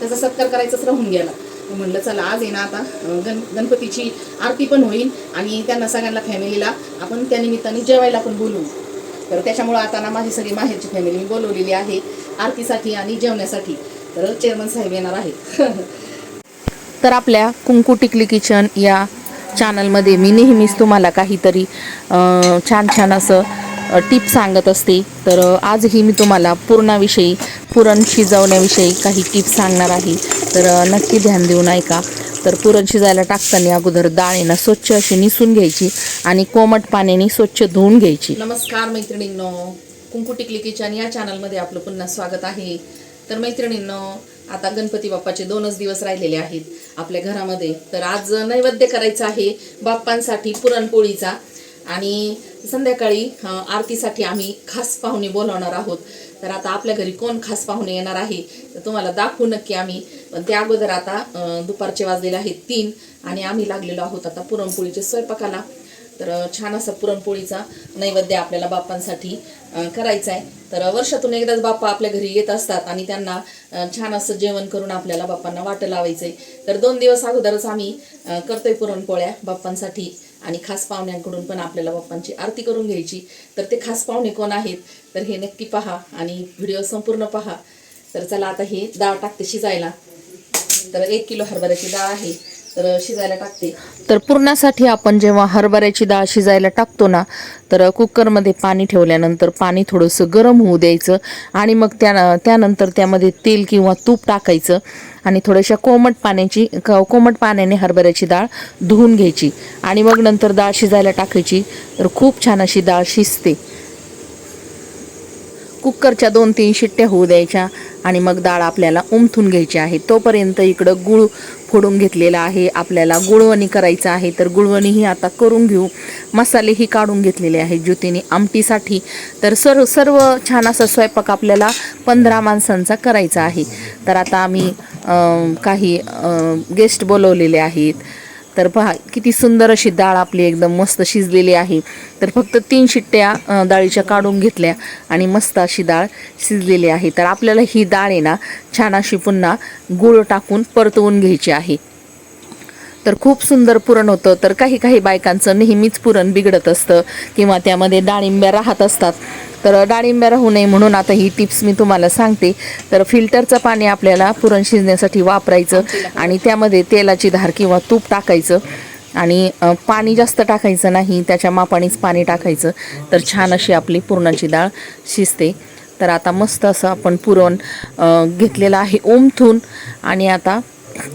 त्याचा सत्कार करायचाच राहून गेला. म्हणलं चला आज आहे ना आता गण गणपतीची आरती पण होईल आणि त्यांना सगळ्यांना फॅमिलीला आपण त्या निमित्ताने जेवायला पण बोलवू. तर त्याच्यामुळं आता ना माझी सगळी माहेरची फॅमिली मी बोलवलेली आहे आरतीसाठी आणि जेवण्यासाठी. तर चेअरमन साहेब येणार आहेत. तर आपल्या कुंकू टिकली किचन या चॅनलमध्ये मी नेहमीच तुम्हाला काहीतरी छान छान असं टिप सांगत असते. तर आजही मी तुम्हाला पूर्णाविषयी पुरण शिजवण्याविषयी काही टिप्स सांगणार आहे. तर नक्की ध्यान देऊन ऐका. तर पुरण शिजायला टाकताना अगोदर डाळीनं स्वच्छ अशी निसून घ्यायची आणि कोमट पाण्याने स्वच्छ धुवून घ्यायची. नमस्कार मैत्रिणींनो. कुंकू टिकली किचन या चॅनलमध्ये आपलं पुन्हा स्वागत आहे. तर मैत्रिणींनो आता गणपती बाप्पाचे दोनच दिवस राहिलेले आहेत आपल्या घरामध्ये. तर आज नैवेद्य करायचा आहे बाप्पांसाठी पुरणपोळीचा. आणि संध्याकाळी आरतीसाठी आम्ही खास पाहुणे बोलवणार आहोत. तर आता आपल्या घरी कोण खास पाहुणे येणार आहे तर तुम्हाला दाखवू नक्की आम्ही. पण त्या अगोदर आता दुपारचे वाजलेले आहेत तीन आणि आम्ही लागलेलो आहोत आता पुरणपोळीच्या स्वयंपाकाला. तर छान असा पुरणपोळीचा नैवेद्य आपल्याला बाप्पांसाठी करायचा आहे. तर वर्षातून एकदाच बाप्पा आपल्या घरी येत असतात आणि त्यांना छान असं जेवण करून आपल्याला बाप्पांना वाटं लावायचं आहे तर दोन दिवस अगोदरच आम्ही करतोय पुरणपोळ्या बाप्पांसाठी. आणि खास पाहुण्यांकडून पण आपल्याला बाप्पांची आरती करून घ्यायची. तर ते खास पाहुणे कोण आहेत तर हे नक्की पहा आणि व्हिडिओ संपूर्ण पहा. तर चला आता हे डाळ टाकते शिजायला. तर एक किलो हरभऱ्याची डाळ आहे. तर शिजायला टाकते. तर पुरणासाठी आपण जेव्हा हरभऱ्याची डाळ शिजायला टाकतो ना तर कुकरमध्ये पाणी ठेवल्यानंतर पाणी थोडंसं गरम होऊ द्यायचं आणि मग त्या त्यानंतर त्यामध्ये तेल किंवा तूप टाकायचं आणि थोड्याशा कोमट पाण्याची क- कोमट पाण्याने हरभऱ्याची डाळ धुवून घ्यायची. आणि मग नंतर डाळ शिजायला टाकायची. तर खूप छान अशी डाळ शिजते. कुकरच्या दोन तीन शिट्ट्या होऊ द्यायच्या आणि मग डाळ आपल्याला उमथून घ्यायची आहे. तोपर्यंत इकडं गुळ फोडून घेतलेला आहे. आपल्याला गुळवणी करायचं आहे. तर गुळवणीही आता करून घेऊ. मसालेही काढून घेतलेले आहेत ज्योतीने आमटीसाठी. तर सर्व सर्व छान असा स्वयंपाक आपल्याला पंधरा माणसांचा करायचा आहे. तर आता आम्ही काही गेस्ट बोलवलेले आहेत. तर पहा किती सुंदर अशी डाळ आपली एकदम मस्त शिजलेली आहे. तर फक्त तीन शिट्ट्या डाळीच्या काढून घेतल्या आणि मस्त अशी डाळ शिजलेली आहे. तर आपल्याला ही डाळ आहे ना छान अशी पुन्हा गूळ टाकून परतवून घ्यायची आहे. तर खूप सुंदर पुरण होतं. तर काही काही बायकांचं नेहमीच पुरण बिघडत असतं किंवा त्यामध्ये डाळिंब्या राहत असतात. तर डाळिंब्या राहू नये म्हणून आता ही टिप्स मी तुम्हाला सांगते. तर फिल्टरचं पाणी आपल्याला पुरण शिजण्यासाठी वापरायचं आणि त्यामध्ये तेलाची धार किंवा तूप टाकायचं आणि पाणी जास्त टाकायचं नाही त्याच्या मापानेच पाणी टाकायचं. तर छान अशी आपली पुरणाची डाळ शिजते. तर आता मस्त असं आपण पुरण घेतलेलं आहे ओमथून आणि आता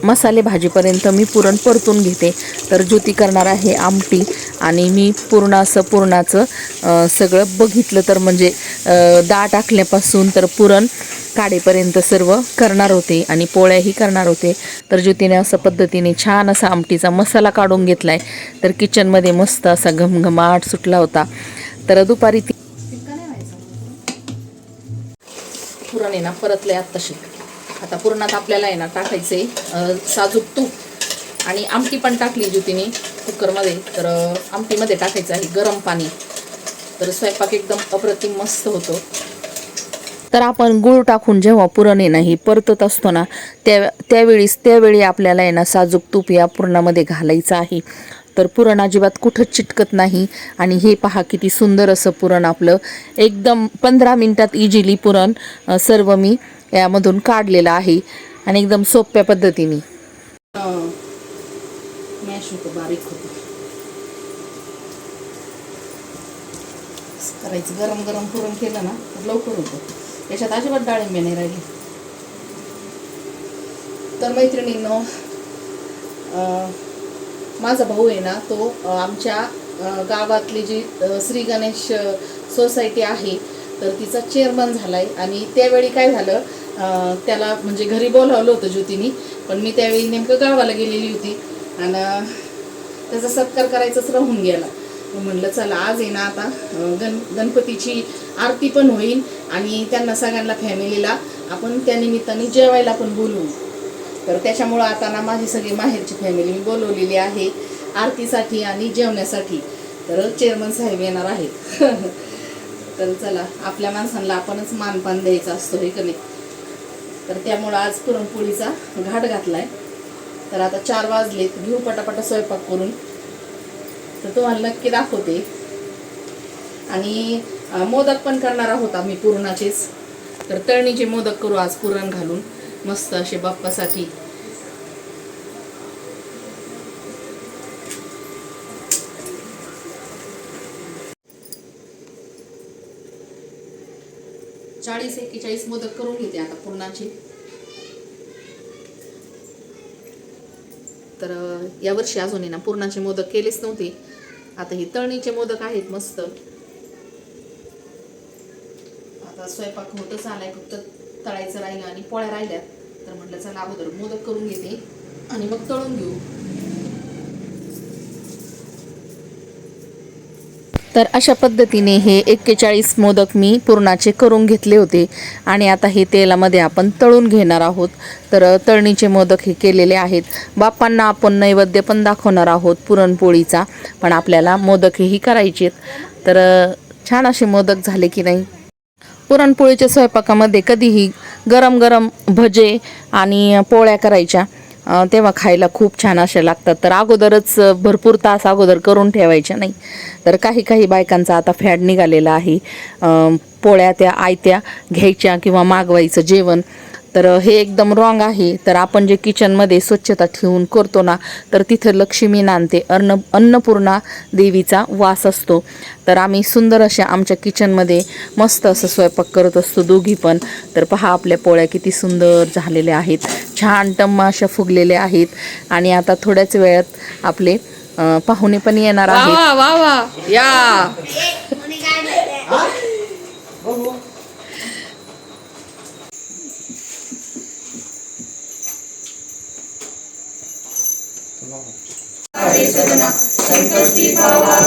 मसाले भाजीपर्यंत मी पुरण परतून घेते. तर ज्योती करणार आहे आमटी आणि मी पूर्ण असं पुरणाचं सगळं बघितलं तर म्हणजे अ, डाळ टाकल्यापासून तर पुरण काढेपर्यंत सर्व करणार होते आणि पोळ्याही करणार होते. तर ज्योतीने असं पद्धतीने छान असा आमटीचा मसाला काढून घेतला आहे तर किचनमध्ये मस्त असा घमघमाट सुटला होता. तर दुपारी ती पुरण आहे ना परतलंय आत्ताशी आता पुरणात आपल्याला आहे ना टाकायचे. साजूक तूप. आणि आमटी पण टाकली ज्युतीने कुकरमध्ये. तर आमटीमध्ये टाकायचं आहे गरम पाणी. तर स्वयंपाक एकदम अप्रतिम मस्त होतो. तर आपण गूळ टाकून जेव्हा पुरण येणं ही परतत असतो ना त्या त्यावेळीस त्यावेळी आपल्याला आहे ना साजूक तूप या पुरणामध्ये घालायचं आहे. तर पुरण अजिबात कुठंच चिटकत नाही. आणि हे पहा किती सुंदर असं पुरण आपलं. एकदम पंधरा मिनटात इजिली पुरण सर्व मी यामधून काढलेलं आहे आणि एकदम सोप्या पद्धतीने. मॅश होतं बारीक होतं. करायचं गरम गरम पुरण केलं ना तर लवकर होतं. त्याच्यात अजिबात डाळिंबे नाही राहिली. तर मैत्रिणींनो माझा भाऊ आहे ना तो आमच्या गावातली जी श्री गणेश सोसायटी आहे तर तिचा चेअरमन झालाय. आणि त्यावेळी काय झालं त्याला म्हणजे घरी बोलावलं होतं ज्योतीनी पण मी त्यावेळी नेमकं गावाला गेलेली होती. आणि त्याचा सत्कार करायचाच राहून गेला. म्हटलं म्हणलं चला आज आहे ना आता गण गणपतीची आरती पण होईल आणि त्यांना सगळ्यांना फॅमिलीला आपण त्या निमित्ताने जेवायला पण बोलवू. तर त्याच्यामुळं आता ना माझी सगळी माहेरची फॅमिली मी बोलवलेली आहे आरतीसाठी आणि जेवण्यासाठी. तर चेअरमन साहेब येणार आहेत. तर चला आपल्या माणसांना आपणच मानपान द्यायचा असतो हे का नाही? तर त्यामुळं आज पुरणपोळीचा घाट घातला आहे तर आता चार वाजलेत. घेऊ पटापटा स्वयंपाक करून. तर तुम्हाला नक्की दाखवते. आणि मोदक पण करणार आहोत आम्ही पुरणाचेच. तर तळणीचे मोदक करू आज पुरण घालून. मस्त असे बाप्पासाठी चाळीस एक्केचाळीस मोदक करून घेते आता पुरणाची. तर यावर्षी अजून ना पुरणाचे मोदक केलेच नव्हते. आता हे तळणीचे मोदक आहेत मस्त. आता स्वयंपाक होतच आलाय फक्त तळायचं राहिलं आणि पोळ्या राहिल्यात. तर म्हटलं चला अगोदर मोदक करून घेते आणि मग तळून घेऊ. तर अशा पद्धतीने हे एक्केचाळीस मोदक मी पुरणाचे करून घेतले होते. आणि आता हे तेलामध्ये आपण तळून घेणार आहोत. तर तळणीचे मोदक हे केलेले आहेत. बाप्पांना आपण नैवेद्य पण दाखवणार आहोत पुरणपोळीचा. पण आपल्याला मोदक हेही करायचे आहेत. तर छान असे मोदक झाले की नाही? पुरणपोळीच्या स्वयंपाकामध्ये कधीही गरम गरम भजे आणि पोळ्या करायच्या. तेव्हा खायला खूप छान अशा लागतात. तर अगोदरच भरपूर तास अगोदर करून ठेवायच्या नाही. तर काही काही बायकांचा आता फॅड निघालेला आहे. पोळ्या त्या आयत्या घ्यायच्या किंवा मागवायचं जेवण. तर हे एकदम रॉंग आहे. तर आपण जे किचनमध्ये स्वच्छता ठेवून करतो ना तर तिथं लक्ष्मी नांदते अन्न अन्नपूर्णा देवीचा वास असतो. तर आम्ही सुंदर अशा आमच्या किचनमध्ये मस्त असं स्वयंपाक करत असतो दोघी पण. तर पहा आपल्या पोळ्या किती सुंदर झालेल्या आहेत. छान टम्मा अशा फुगलेल्या आहेत. आणि आता थोड्याच वेळात आपले पाहुणे पण येणार वा आहेत वा. वा वा या गणपती बाप्पा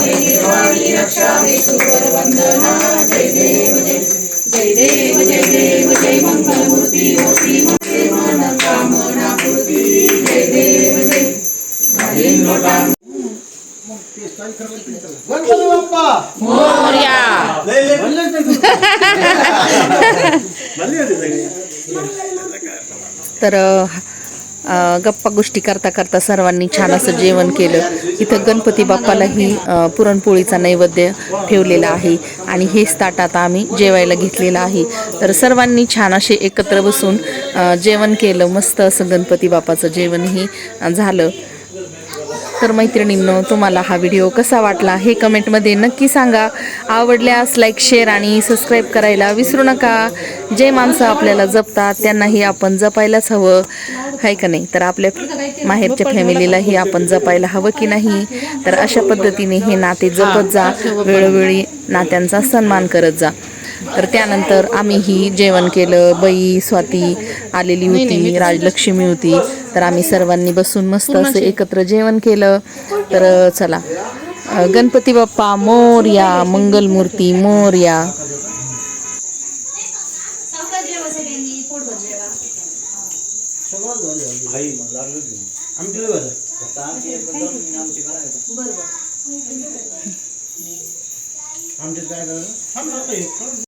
मोरया जय लय जय नाही तुम्ही. म्हणले होते सगळे. तर गप्पा गोष्टी करता करता सर्वांनी छान असं जेवण केलं. इथं गणपती बाप्पालाही पुरणपोळीचा नैवेद्य ठेवलेला आहे. आणि हेच ताट आता आम्ही जेवायला घेतलेलं आहे. तर सर्वांनी छान असे एकत्र बसून जेवण केलं. मस्त असं गणपती बाप्पाचं जेवणही झालं. तर मैत्रिणींनो तुम्हाला हा व्हिडिओ कसा वाटला हे कमेंटमध्ये नक्की सांगा. आवडल्यास लाईक शेअर आणि सबस्क्राईब करायला विसरू नका. जे माणसं आपल्याला जपतात त्यांनाही आपण जपायलाच हवं. आहे का नाही? तर आपल्या माहेरच्या फॅमिलीलाही आपण जपायला हवं की नाही? तर अशा पद्धतीने हे नाते जपत जा. वेळोवेळी नात्यांचा सन्मान करत जा. तर त्यानंतर आम्हीही जेवण केलं. बाई स्वाती आलेली होती राजलक्ष्मी होती. तर आम्ही सर्वांनी बसून मस्त असं एकत्र जेवण केलं. तर चला. गणपती बाप्पा मोरया मंगलमूर्ती मोरया. आम्ही बरं. काय करायचं? आता हे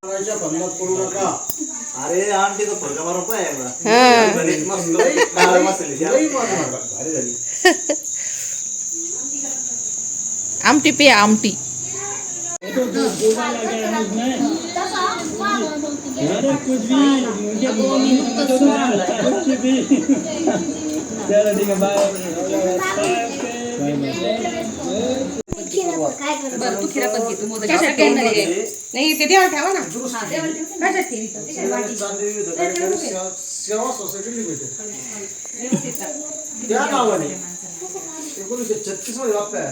करायच्या पडू नका. अरे आमची तर फरका मारून पाय एकदा. मस्त मसाले. लई भारी झाली. आमटी पे आमटी सेवा सोसायटी लिमिटेड. त्या नावाने एकोणीसशे छत्तीसमध्ये बाप्पा